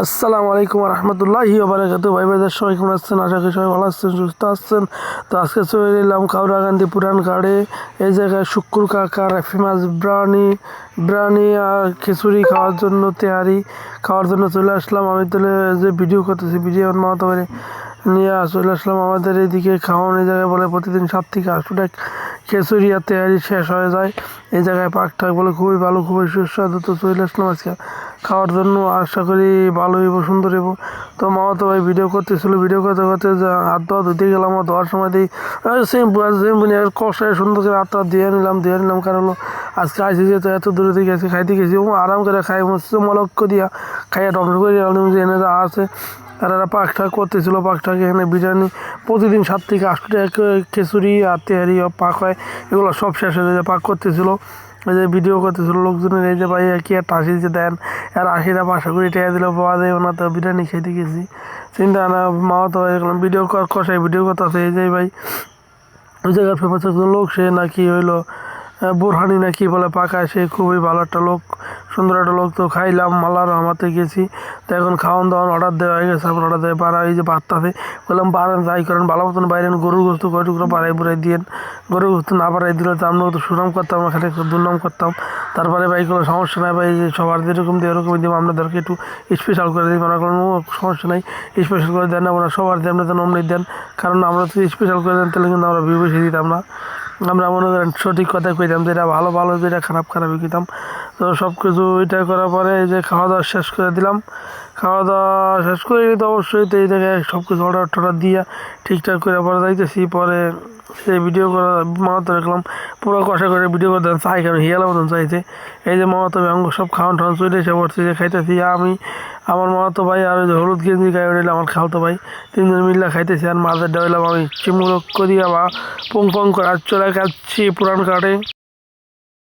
আসসালামু আলাইকুম রহমতুল্লাহি ওবারাকাতু ভাই ভাইদের সবাই কেমন আছেন? আশা করি সবাই ভালো আছেন, সুস্থ আছেন। তো আজকে চলে এলাম কাউরাগান্ধী পুরান কার্ডে এই জায়গায় শুক্কুর কাকা ফেমাস ব্রানি ব্রানি আর খিচুড়ি খাওয়ার জন্য তেয়ারি, খাওয়ার জন্য চলে আসলাম। আমি তাহলে যে ভিডিও করতেছি ভিডিও মামাতো বাড়ি নিয়ে চলে আসলাম। আমাদের এইদিকে খাওয়ানো এই জায়গায় বলে প্রতিদিন সাত থেকে আটশো টাকা খিচুড়ি আর তেয়ারি শেষ হয়ে যায়। এই জায়গায় পাক ঠাক বলে খুবই ভালো, খুবই সুস্বাদু। তো চলে আসলাম আজকে খাওয়ার জন্য আশা করি ভালো হইব, সুন্দর হইব। তো মামা তো ভাই ভিডিও করতেছিল ভিডিও করতে করতে হাত ধোয়া ধুতে গেলাম ধোয়ার সময় দিই আর শ্যাম্পু নিয়ে কষায় সুন্দর করে হাতটা দিয়ে নিলাম দিয়ে নিলাম, কারণ হলো আজকে আইসি যেহেতু এত দূরে থেকে আজকে খাইতে গেছি ও আরাম করে খাই মলক্ষ দিয়া খাইয়া ডক্টর করে যে এনে যা আছে। আর এরা পাক ঠাক করতেছিল, পাক ঠাক এখানে বিরিয়ানি, প্রতিদিন সাত থেকে আটশো টাকা খিচুড়ি, আর তেহারি পাক হয়, এগুলো সব শেষ হয়ে যায় পাক করতেছিল, এই যে ভিডিও করতেছিল, লোকজনের এই যে ভাই কি একটা আশি যে দেন আর আশিটা পাঁচশো করে টাকা দিলে পাওয়া যায় না তো বিরিয়ানি খেতে গেছি। চিন্তা না মাও তো ভিডিও কষাই ভিডিও করতেছে, এই যে ভাই, ওই জায়গার ফেমাস একজন লোক, সে নাকি হইল বোরহানি নাকি বলে পাকায় সে খুবই ভালো একটা লোক, সুন্দর একটা লোক, তো খাইলাম, মালার আমাতে গেছি। তো এখন খাওয়ান দাওয়ান অর্ডার দেওয়া হয়ে গেছে এখন অর্ডার দেওয়া, পাড়া এই যে বার্তাতে বললাম, বাড়ান, যাই করেন, ভালো মতন বাইরে গরুর গোস্ত কয় টুকরো বাড়াই বুড়াই দিয়েন, গরুর গোস্ত না বাড়াই দিলে তো আমরা তো সুনাম করতাম একটু দুর্নাম করতাম। তারপরে ভাই, কোনো সমস্যা নাই ভাই, সবার যেরকম দিয়ে ওরকম দিব। আপনাদেরকে একটু স্পেশাল করে দিই ওনার কোনো সমস্যা নাই। স্পেশাল করে দেন না ওনার সবার দিয়ে আপনাদের অমনি দেন। কারণ আমরা যদি স্পেশাল করে দেন, তাহলে কিন্তু আমরা ভিউ দিতাম না। আমরা মনে করেন সঠিক কথা কইতাম যেটা ভালো ভালো যেটা খারাপ, খারাপই কইতাম। তো সব কিছু এটা করার পরে এই যে খাওয়া দাওয়া শেষ করে দিলাম। খাওয়া দাওয়া শেষ করে তো অবশ্যই তো এই জায়গায় সব কিছু অর্ডার টর্ডার দিয়ে ঠিকঠাক করে পরে যাইতেছি। পরে সেই ভিডিও করা মামাতো দেখলাম, পুরো কষা করে ভিডিও করতে চাই কেন হিয়ালা মতন চাইছে। এই যে মামাতো অঙ্গ সব খাওয়ান টাওয়ান চলে এসে পড়ছে যে খাইতেছি। আমি, আমার মামাতো ভাই আর ওই যে হলুদ গেঞ্জি গায়ে উঠে আমার খালতো ভাই। তিনজন মিল্লা খাইতেছি আর মাঝে ডাইলাম আমি। চিমুলক করিয়া বা পং পং করে চলে যাচ্ছি পুরান কাটে